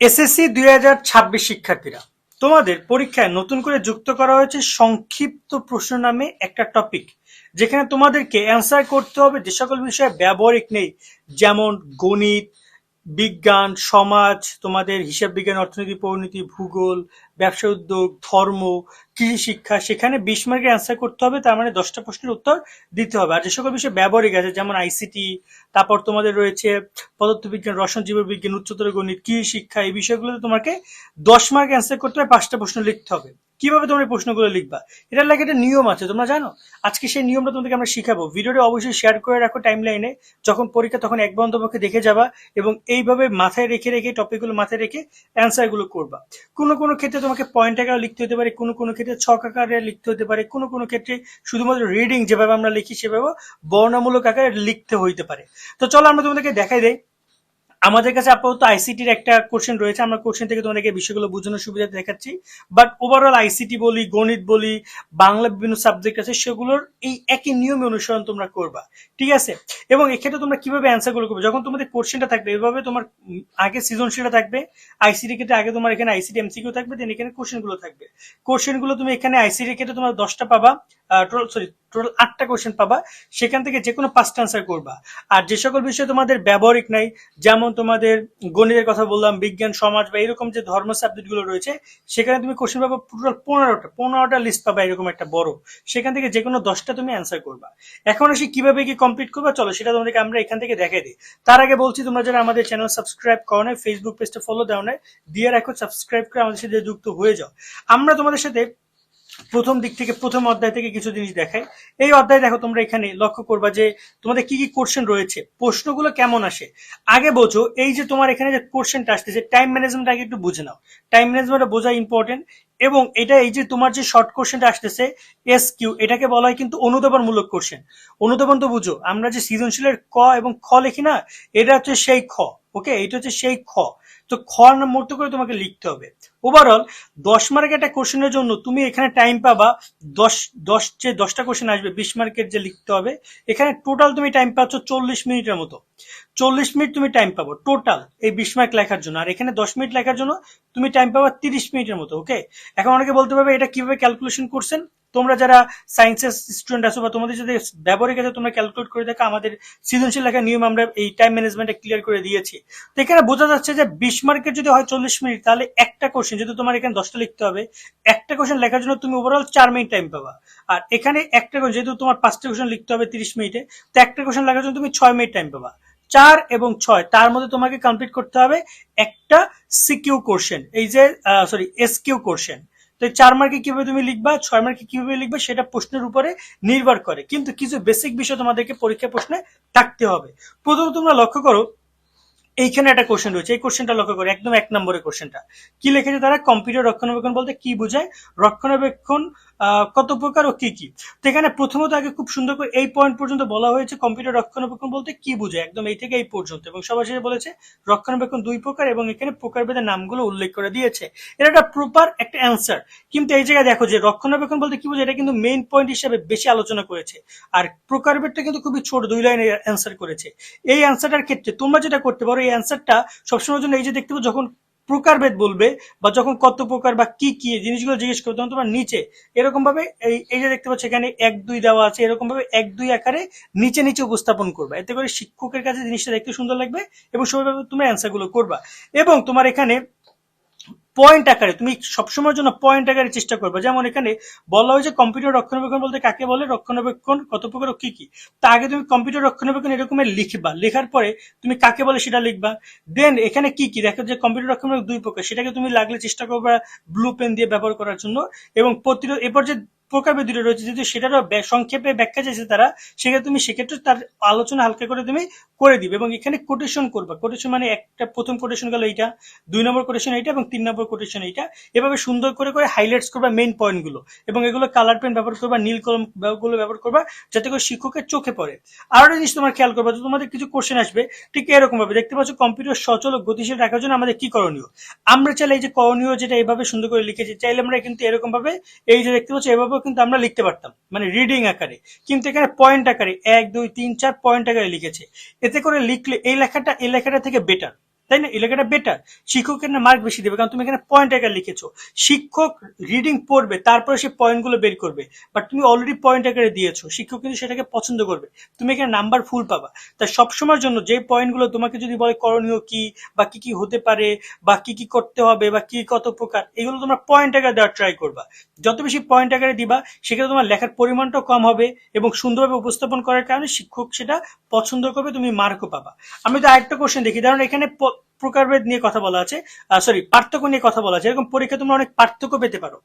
SSC দুই হাজার ছাব্বিশ শিক্ষার্থীরা। তোমাদের পরীক্ষায় নতুন করে যুক্ত করা হয়েছে সংক্ষিপ্ত প্রশ্ন নামে একটা টপিক যেখানে তোমাদেরকে অ্যান্সার করতে হবে যে সকল বিষয়ে ব্যবহারিক নেই, যেমন গণিত বিজ্ঞান, সমাজ, তোমাদের হিসাব বিজ্ঞান, অর্থনীতি, পরিণতি, ভূগোল, ব্যবসা উদ্যোগ, ধর্ম কৃষি শিক্ষা সেখানে বিশ মার্কের অ্যান্সার করতে হবে, তার মানে দশটা প্রশ্নের উত্তর দিতে হবে। আর যে সকল বিষয়ে ব্যবহারিক আছে, যেমন আইসিটি তারপর তোমাদের রয়েছে পদার্থবিজ্ঞান রসায়ন জীববিজ্ঞান উচ্চতর গণিত কৃষি শিক্ষা এই বিষয়গুলোতে তোমাকে দশ মার্ক অ্যান্সার করতে হবে, পাঁচটা প্রশ্ন লিখতে হবে। কীভাবে তোমরা প্রশ্নগুলো লিখবা? এটার লাগে একটা নিয়ম আছে, তোমরা জানো? আজকে সেই নিয়মটা তোমাদেরকে আমরা শিখাবো। ভিডিওটা অবশ্যই শেয়ার করে রাখো টাইম লাইনে যখন পরীক্ষা, তখন এক বন্ধ পক্ষে দেখে যাবা এবং এইভাবে মাথায় রেখে রেখে টপিকগুলো মাথায় রেখে অ্যান্সারগুলো করবা। কোনো কোনো ক্ষেত্রে তোমাকে পয়েন্ট আকারে লিখতে হতে পারে, কোনো কোনো ক্ষেত্রে ছক আকারে লিখতে হতে পারে, কোনো কোনো ক্ষেত্রে শুধুমাত্র রিডিং যেভাবে আমরা লিখি সেভাবে বর্ণামূলক আকারে লিখতে হইতে পারে। তো চলো আমরা তোমাদেরকে দেখাই দেই। আমাদের কাছে আপাতত আইসিটির একটা কোশ্চেন রয়েছে। আমরা কোশ্চেন থেকে তোমাদেরকে বিষয়গুলো বোঝানোর সুবিধা দেখাচ্ছি। বাট ওভারঅল আইসিটি বলি, গণিত বলি, বাংলা বিভিন্ন সাবজেক্ট আছে, সেগুলোর এই একই নিয়মে অনুসরণ তোমরা করবা। ঠিক আছে? এবং এক্ষেত্রে তোমরা কীভাবে অ্যান্সারগুলো করবে? যখন তোমাদের কোশ্চেনটা থাকবে, এভাবে তোমার আগে সৃজনশীলটা থাকবে। আইসিটি ক্ষেত্রে আগে তোমার এখানে আইসিটি এমসিকিউ থাকবে দেন এখানে কোশ্চেনগুলো থাকবে। কোশ্চেনগুলো তুমি এখানে আইসিটি ক্ষেত্রে তোমার দশটা পাবা টোটাল সরি টোটাল আটটা কোশ্চেন পাবা। সেখান থেকে যে কোনো পাঁচটা আনসার করবা। আর যে সকল বিষয় তোমাদের ব্যবহারিক নাই, যেমন তোমাদের গণিতের কথা বললাম, বিজ্ঞান, সমাজ বা এরকম যে ধর্ম সাবজেক্টগুলো রয়েছে, সেখানে তুমি কোশ্চেন পাবা টোটাল পনেরোটা পনেরোটা লিস্ট পাবা এরকম একটা বড়। সেখান থেকে যে কোনো দশটা তুমি অ্যান্সার করবা। এখন আসি কীভাবে কি কমপ্লিট করবা, চলো সেটা তোমাদেরকে আমরা এখান থেকে দেখাই দিই। তার আগে বলছি, তোমরা যারা আমাদের চ্যানেল সাবস্ক্রাইব করো না ফেসবুক পেজটা ফলো দাও না দিয়ে রাখো সাবস্ক্রাইব করে আমাদের সাথে যুক্ত হয়ে যাও। আমরা তোমাদের সাথে প্রথম দিক থেকে, প্রথম অধ্যায় থেকে কিছু জিনিস দেখাই। এই অধ্যায় দেখো তোমরা এখানে লক্ষ্য করবা যে তোমাদের কি কি কোশ্চেন রয়েছে, প্রশ্নগুলো কেমন আসে। আগে বোঝো, এই যে তোমার এখানে যে কোশ্চেনটা আসতেছে টাইম ম্যানেজমেন্ট আগে একটু বুঝে নাও। টাইম ম্যানেজমেন্ট বোঝা ইম্পর্টেন্ট এবং এটা এই যে তোমার যে শর্ট কোশ্চেনটা আসতেছে এস কিউ এটাকে বলা হয় কিন্তু অনুধাবনমূলক কোশ্চেন অনুধাবন তো বুঝো, আমরা যে সৃজনশীলের ক এবং খ লিখি না, এটা হচ্ছে সেই খ। ওকে, এটা হচ্ছে সেই খ। তো খ মতো করে তোমাকে লিখতে হবে। ওভারঅল দশ মার্কের একটা কোশ্চেনের জন্য তুমি এখানে টাইম পাবা, দশ দশ যে দশটা কোশ্চেন আসবে, বিশ মার্কের যে লিখতে হবে, এখানে টোটাল তুমি টাইম পাচ্ছ চল্লিশ মিনিটের মতো। চল্লিশ মিনিট তুমি টাইম পাবো টোটাল এই বিশ মার্ক লেখার জন্য। আর এখানে দশ মিনিট লেখার জন্য তুমি টাইম পাবা তিরিশ মিনিটের মতো ওকে এখন অনেকে বলতে পারবে এটা কীভাবে ক্যালকুলেশন করছেন? তোমরা যারা সায়েন্সের স্টুডেন্ট আছো বা তোমাদের যদি ব্যবহারিক আছে, তোমরা ক্যালকুলেট করে দেখো, আমাদের সৃজনশীল লেখার নিয়ম আমরা এই টাইম ম্যানেজমেন্টে ক্লিয়ার করে দিয়েছি। তো এখানে বোঝা যাচ্ছে যে বিশ মার্কের যদি হয় চল্লিশ মিনিট তাহলে একটা কোশ্চেন যদি তোমার এখানে দশটা লিখতে হবে, একটা কোশ্চেন লেখার জন্য তুমি ওভারঅল চার মিনিট টাইম পাবা। আর এখানে একটা যেহেতু তোমার পাঁচটা কোশ্চেন লিখতে হবে তিরিশ মিনিটে তো একটা কোশ্চেন লেখার জন্য তুমি ছয় মিনিট টাইম পাবা। চার এবং ছয়, তার মধ্যে তোমাকে কমপ্লিট করতে হবে একটা সিকিউ কোশ্চেন এই যে সরি এসকিউ কোশ্চেন তো চার মার্কে কীভাবে তুমি লিখবা, ছয় মার্কে কীভাবে লিখবা, সেটা প্রশ্নের উপরে নির্ভর করে। কিন্তু কিছু বেসিক বিষয় তোমাদেরকে পরীক্ষা প্রশ্নে থাকতে হবে। প্রথমে তোমরা লক্ষ্য করো এইখানে একটা কোশ্চেন রয়েছে। এই কোশ্চেনটা লক্ষ্য করে, একদম এক নম্বরের কোশ্চেনটা কি লিখেছে তারা? কম্পিউটার রক্ষণাবেক্ষণ বলতে কি বোঝায়? রক্ষণাবেক্ষণ কত প্রকার ও কি কি? তো এখানে প্রথমত আগে খুব সুন্দর করে এই পয়েন্ট পর্যন্ত বলা হয়েছে কম্পিউটার রক্ষণাবেক্ষণ বলতে কি বোঝায়? একদম এই থেকে এই পর্যন্ত। এবং সবার শেষে বলেছে, রক্ষণাবেক্ষণ দুই প্রকার এবং এখানে প্রকারভেদের নামগুলো উল্লেখ করে দিয়েছে। এটা একটা প্রপার একটা অ্যান্সার কিন্তু এই জায়গায় দেখো যে রক্ষণাবেক্ষণ বলতে কি বোঝায়? এটা কিন্তু মেইন পয়েন্ট হিসেবে বেশি আলোচনা করেছে। আর প্রকারভেদটা কিন্তু খুবই ছোট, দুই লাইনে অ্যান্সার করেছে। এই অ্যান্সারটার ক্ষেত্রে তোমরা যেটা করতে পারো এই অ্যান্সারটা সবসময় জন্য এই যে দেখতে যখন প্রকারভেদ বলবে বা যখন কত প্রকার বা কি কি জিনিসগুলো জিজ্ঞেস করবে, তখন তোমরা নিচে এরকম ভাবে এই এই যে দেখতে পাচ্ছ, এখানে এক, দুই দেওয়া আছে এরকম ভাবে এক, দুই আকারে নিচে নিচে উপস্থাপন করবে। এতে করে শিক্ষকের কাছে জিনিসটা দেখতে সুন্দর লাগবে এবং সেভাবে তুমি অ্যান্সারগুলো করবা। এবং তোমার এখানে পয়েন্ট আকারে, তুমি সবসময়ের জন্য পয়েন্ট আকারে চেষ্টা করবে। যেমন এখানে বলা হয়েছে কম্পিউটার রক্ষণাবেক্ষণ বলতে কাকে বলে? রক্ষণাবেক্ষণ কত প্রকার কি কি? তা আগে তুমি কম্পিউটার রক্ষণাবেক্ষণ এরকম লিখবা। লেখার পরে তুমি কাকে বলে সেটা লিখবা। দেন এখানে কি কি? দেখো যে কম্পিউটার রক্ষণাবেক্ষণ দুই প্রকার। সেটাকে তুমি লাগলে চেষ্টা করবা ব্লু পেন দিয়ে ব্যবহার করার জন্য এবং প্রতিরোধ এরপর যে প্রকারভেদ দুটো রয়েছে। যদি সেটারও সংক্ষেপে ব্যাখ্যা চাইছে তারা, সেক্ষেত্রে তুমি সেক্ষেত্রে তার আলোচনা হালকা করে তুমি করে দিবে এবং এখানে কোটেশন করবা। কোটেশন মানে একটা প্রথম কোটেশন গেল এইটা, দুই নম্বর কোটেশন এইটা এবং তিন নম্বর কোটেশন এইটা। এভাবে সুন্দর করে করে হাইলাইটস করবা মেইন পয়েন্টগুলো এবং এগুলো কালার পেন ব্যবহার করবা, নীল কলমগুলো ব্যবহার করবা যাতে করে শিক্ষকের চোখে পড়ে। আর একটা জিনিস তোমার খেয়াল করবা যে তোমাদের কিছু কোশ্চেন আসবে, ঠিক এরকম ভাবে দেখতে পাচ্ছ কম্পিউটার সচল ও গতিশীল রাখার জন্য আমাদের কি করণীয়? আমরা চাইলে এই যে করণীয় যেটা এভাবে সুন্দর করে লিখেছি, চাইলে আমরা কিন্তু এরকম ভাবে এই যে দেখতে পাচ্ছ এভাবেও কিন্তু আমরা লিখতে পারতাম মানে রিডিং আকারে। কিন্তু এখানে পয়েন্ট আকারে, এক, দুই, তিন, চার পয়েন্ট আকারে লিখেছে। এতে করে লিখলে এই লেখাটা এই লেখাটা থেকে বেটার তাই না? এই লেখাটা বেটার শিক্ষক এখানে মার্ক বেশি দেবে, কারণ তুমি এখানে পয়েন্ট আকার লিখেছো। শিক্ষক রিডিং পড়বে, তারপরে সে পয়েন্টগুলো বের করবে। বাট তুমি অলরেডি পয়েন্ট আকারে দিয়েছ, শিক্ষক কিন্তু সেটাকে পছন্দ করবে। তুমি এখানে নাম্বার ফুল পাবা। তাই সবসময়ের জন্য যে পয়েন্টগুলো তোমাকে যদি বলে করণীয় কি, বা কি কি হতে পারে, বা কি কি করতে হবে, বা কি কত প্রকার, এগুলো তোমরা পয়েন্ট আকারে দেওয়ার ট্রাই করবা। যত বেশি পয়েন্ট আকারে দিবা, সেক্ষেত্রে তোমার লেখার পরিমাণটাও কম হবে এবং সুন্দরভাবে উপস্থাপন করার কারণে শিক্ষক সেটা পছন্দ করবে, তুমি মার্কও পাবা। আমি তো আরেকটা কোশ্চেন দেখি কারণ এখানে প্রকারভেদ নিয়ে কথা বলা আছে সরি পার্থক্য নিয়ে কথা বলা আছে। এরকম পরীক্ষা তোমরা অনেক পার্থক্য পেতে পারো।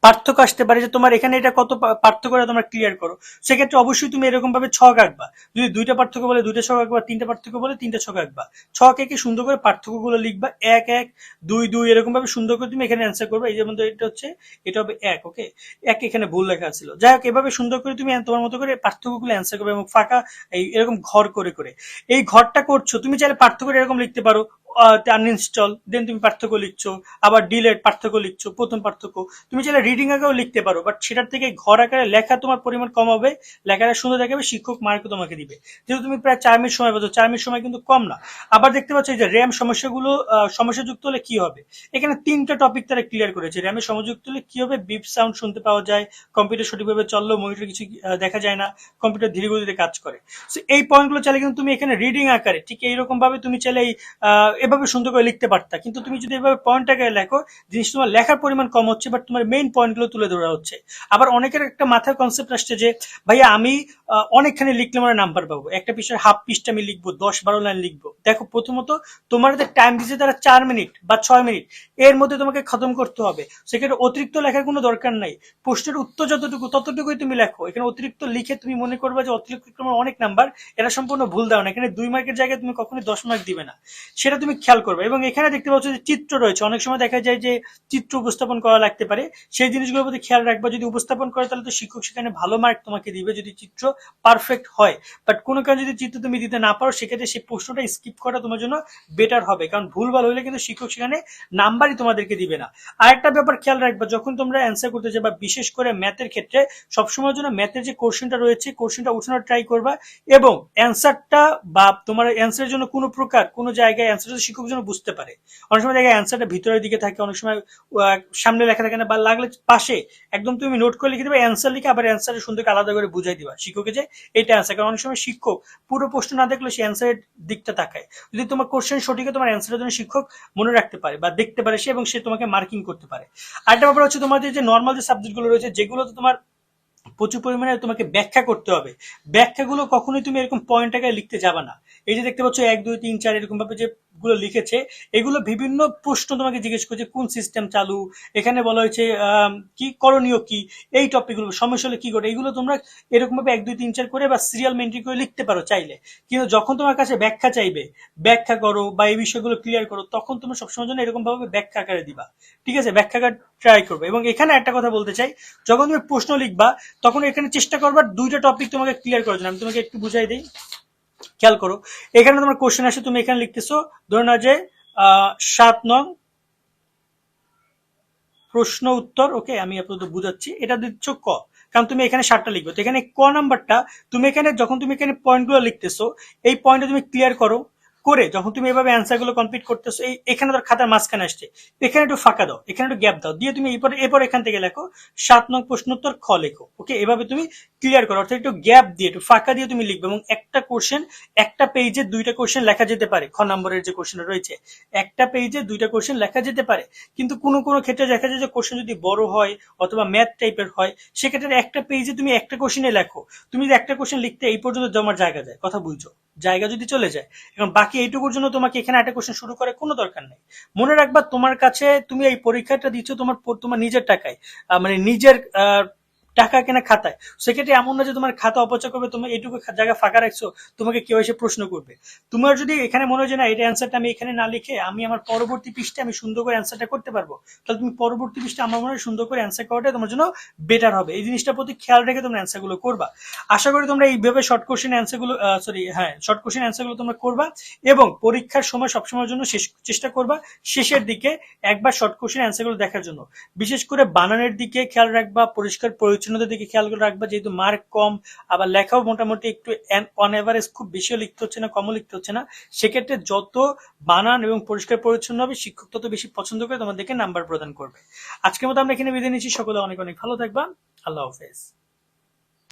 পার্থক্য আসতে পারে যে তোমার এখানে এটা কত পা- পার্থক্য তোমরা ক্লিয়ার করো। সেক্ষেত্রে অবশ্যই তুমি এরকম ভাবে ছক আঁকবা। যদি দুইটা পার্থক্য বলে দুইটা ছক আঁকবা, তিনটা পার্থক্য বলে তিনটা ছক আঁকবা। ছক একে সুন্দর করে পার্থক্যগুলো লিখবা। এক এক, দুই দুই, এরকম ভাবে সুন্দর করে তুমি এখানে অ্যান্সার করবে। এই যেমন এটা হচ্ছে, এটা হবে এক ওকে এক এখানে ভুল লেখা ছিল। যাই হোক, এভাবে সুন্দর করে তুমি তোমার মতো করে পার্থক্যগুলো অ্যান্সার করবে এবং ফাঁকা এই এরকম ঘর করে করে। এই ঘরটা করছ, তুমি চাইলে পার্থক্য এরকম লিখতে পারো। আনইনস্টল দেন তুমি পার্থক্য লিখছো আবার ডিলেট পার্থক্য লিখছো প্রথম পার্থক্য। তুমি চাইলে রিডিং আকারেও লিখতে পারো বাট সেটার থেকে ঘর আকারে লেখা তোমার পরিমাণ কম হবে লেখাটা সুন্দর দেখাবে শিক্ষক মার্কও তোমাকে দিবে। যেহেতু তুমি প্রায় চার মিনিট সময় পাচ্ছ চার মিনিট সময় কিন্তু কম না। আবার দেখতে পাচ্ছ যে র্যাম সমস্যাগুলো সমস্যাযুক্ত হলে কি হবে? এখানে তিনটা টপিক তারা ক্লিয়ার করেছে। র্যামের সমযুক্ত হলে কি হবে? বিপ সাউন্ড শুনতে পাওয়া যায় কম্পিউটার সঠিকভাবে চললেও মনিটর কিছু দেখা যায় না কম্পিউটার ধীরে গতিতে কাজ করে। So, এই পয়েন্টগুলো চাইলে কিন্তু তুমি এখানে রিডিং আকারে ঠিক এইরকম ভাবে তুমি চাইলে এই, এভাবে সুন্দর করে লিখতে পারতা। কিন্তু তুমি যদি এভাবে পয়েন্ট লেখো, জিনিস তোমার লেখার পরিমাণ কম হচ্ছে বাট তোমার মেইন পয়েন্টগুলো তুলে ধরা হচ্ছে। আবার অনেকের একটা মাথায় কনসেপ্ট আসছে যে, ভাইয়া, আমি অনেকখানি লিখলে আমার নাম্বার পাবো। একটা পিসের হাফ পিসটা আমি লিখব, দশ বারো লাইন লিখব। দেখো, প্রথমত তোমার যে টাইম দিচ্ছে তারা চার মিনিট বা ছয় মিনিট এর মধ্যে তোমাকে খতম করতে হবে। সেক্ষেত্রে অতিরিক্ত লেখার কোনো দরকার নাই। প্রশ্নের উত্তর যতটুকু, ততটুকুই তুমি লেখো। এখানে অতিরিক্ত লিখে তুমি মনে করবে যে, অতিরিক্ত তোমার অনেক নাম্বার এটা সম্পূর্ণ ভুল দাও না এখানে দুই মার্কের জায়গায় তুমি কখনোই দশ মার্ক দিবে না। সেটা তুমি খেয়াল করবে। এবং এখানে দেখতে পাচ্ছ যে চিত্র রয়েছে। অনেক সময় দেখা যায় যে চিত্র উপস্থাপন করা লাগতে পারে। সেই জিনিসগুলোর প্রতি খেয়াল রাখবা। যদি উপস্থাপন করে, তাহলে তো শিক্ষক সেখানে ভালো মার্ক তোমাকে দিবে যদি চিত্র পারফেক্ট হয়। বাট কোনো কারণে যদি চিত্র তুমি দিতে না পারো, সেক্ষেত্রে সেই প্রশ্নটা স্কিপ করা তোমার জন্য বেটার হবে। কারণ ভুলভাল হলে কিন্তু শিক্ষক সেখানে নাম্বারই তোমাদেরকে দিবে না। আরেকটা ব্যাপার খেয়াল রাখবা, যখন তোমরা অ্যান্সার করতে যাবা, বিশেষ করে ম্যাথের ক্ষেত্রে, সবসময়ের জন্য ম্যাথের যে কোশ্চেনটা রয়েছে কোশ্চেনটা উঠানোর ট্রাই করবা। এবং অ্যান্সারটা বা তোমার অ্যান্সারের জন্য কোনো প্রকার, কোনো জায়গায় অ্যান্সারটা শিক্ষক যেন বুঝতে পারে। অনেক সময় দেখে অ্যান্সারটা ভিতরের দিকে থাকে, অনেক সময় সামনে লেখা থাকে না, বা লাগলে পাশে একদম তুমি নোট করে লিখে দেবে অ্যান্সার লিখে আবার অ্যান্সারের সুন্দরকে আলাদা করে বুঝাই দিবা শিক্ষককে যে এটা অ্যান্সার কারণ অনেক সময় শিক্ষক পুরো প্রশ্ন না দেখলে সে অ্যান্সারের দিকটা তাকায়। যদি তোমার কোশ্চেন সঠিক তোমার অ্যান্সারের জন্য শিক্ষক মনে রাখতে পারে বা দেখতে পারে সে এবং সে তোমাকে মার্কিং করতে পারে। আরেকটা ব্যাপার হচ্ছে তোমাদের যে নর্মাল যে সাবজেক্টগুলো রয়েছে, যেগুলোতে তোমার প্রচুর পরিমাণে তোমাকে ব্যাখ্যা করতে হবে। ব্যাখ্যাগুলো কখনোই তুমি এরকম পয়েন্ট আকারে লিখতে যাবে না। এই যে দেখতে পাচ্ছ, এক, দুই, তিন, চার এরকম ভাবে যে গুলো লিখেছে, এগুলো বিভিন্ন প্রশ্ন তোমাকে জিজ্ঞেস করছে, কোন সিস্টেম চালু? এখানে বলা হয়েছে কি করণীয় কি? এই টপিকগুলো সমস্যা হলে কি করে এগুলো তোমরা এরকম ভাবে এক, দুই, তিন, চার করে বা সিরিয়াল মেনটেন করে লিখতে পারো চাইলে। কিন্তু যখন তোমার কাছে ব্যাখ্যা চাইবে, ব্যাখ্যা করো বা এই বিষয়গুলো ক্লিয়ার করো, তখন তোমরা সবসময় জন্য এরকম ভাবে ব্যাখ্যা আকারে দিবা। ঠিক আছে? ব্যাখ্যা ট্রাই করবে। এবং এখানে একটা কথা বলতে চাই, যখন তুমি প্রশ্ন লিখবা, তখন এখানে চেষ্টা করবা দুইটা টপিক তোমাকে ক্লিয়ার করার জন্য আমি তোমাকে একটু বুঝাই দিই। খেয়াল করো, এখানে তোমার কোশ্চেন আসে, তুমি এখানে লিখতেছো, ধরে নাও যে সাত নং প্রশ্ন উত্তর ওকে আমি আপাতত বুঝাচ্ছি, এটা দিচ্ছ ক, কারণ তুমি এখানে সাতটা লিখবে। তো এখানে ক নাম্বারটা, তুমি এখানে, যখন তুমি এখানে পয়েন্টগুলো লিখতেছো, এই পয়েন্টটা তুমি ক্লিয়ার করো। করে যখন তুমি এভাবে অ্যান্সারগুলো কমপ্লিট করতেছো, এই এখানে তোর খাতার মাঝখানে আসছে, এখানে একটু ফাঁকা দাও, এখানে একটু গ্যাপ দাও, দিয়ে তুমি এরপরে, এরপর এখান থেকে লেখো, সাত নং প্রশ্নোত্তর খ লেখো ওকে এভাবে তুমি ক্লিয়ার করো, অর্থাৎ একটু গ্যাপ দিয়ে, একটু ফাঁকা দিয়ে তুমি লিখবে, এবং একটা কোশ্চেন একটা পেজে দুইটা কোশ্চেন লেখা যেতে পারে, খ নম্বরের যে কোশ্চেন রয়েছে, একটা পেজে দুইটা কোশ্চেন লেখা যেতে পারে, কিন্তু কোনো কোনো ক্ষেত্রে দেখা যায় যে কোশ্চেন যদি বড় হয়, অথবা ম্যাথ টাইপের হয়, সেক্ষেত্রে একটা পেজে তুমি একটা কোশ্চেনে লেখো, তুমি যদি একটা কোশ্চেন লিখতে এই পর্যন্ত জমার জায়গা যায় কথা বুঝছ? জায়গা যদি চলে যায় এখন বাকি এইটুকুর জন্য তোমাকে এখানে একটা কোশ্চেন শুরু করে কোনো দরকার নেই। মনে রাখবা, তোমার কাছে তুমি এই পরীক্ষাটা দিচ্ছ তোমার তোমার নিজের টাকায় মানে নিজের টাকা কেনা খাতায়। সেক্ষেত্রে এমন না যে তোমার খাতা অপচয় করবে, তুমি এইটুকু জায়গা ফাঁকা রাখছো, তোমাকে কেউ এসে প্রশ্ন করবে। তোমার যদি এখানে মনে হয় না, এটা অ্যান্সারটা আমি এখানে না লিখে আমি আমার পরবর্তী পৃষ্ঠে আমি সুন্দর করে অ্যান্সারটা করতে পারব, তাহলে তুমি পরবর্তী পৃষ্ঠে আমার মনে হয় সুন্দর করে অ্যান্সার করাটা তোমার জন্য বেটার হবে। এই জিনিসটার প্রতি খেয়াল রেখে তোমরা অ্যান্সারগুলো করবা। আশা করি তোমরা এইভাবে শর্ট কোশ্চেন অ্যান্সারগুলো সরি হ্যাঁ শর্ট কোশ্চেন অ্যান্সারগুলো তোমরা করবা এবং পরীক্ষার সময় সবসময়ের জন্য চেষ্টা করবা শেষের দিকে একবার শর্ট কোশ্চেন অ্যান্সারগুলো দেখার জন্য। বিশেষ করে বানানের দিকে খেয়াল রাখবা, পরিষ্কার পরিচ্ছন্নতার দিকে খেয়াল করে রাখবা, যেহেতু মার্ক কম, আবার লেখাও মোটামুটি একটু অন এভারেজ খুব বেশিও লিখতে হচ্ছে না, কমও লিখতে হচ্ছে না। সেক্ষেত্রে যত বানান এবং পরিষ্কার পরিচ্ছন্ন হবে, শিক্ষক তত বেশি পছন্দ করে তোমাদেরকে নাম্বার প্রদান করবে। আজকের মতো আমরা এখানে বিদায় নিচ্ছি। সকলে অনেক অনেক ভালো থাকবা। আল্লাহ হাফেজ।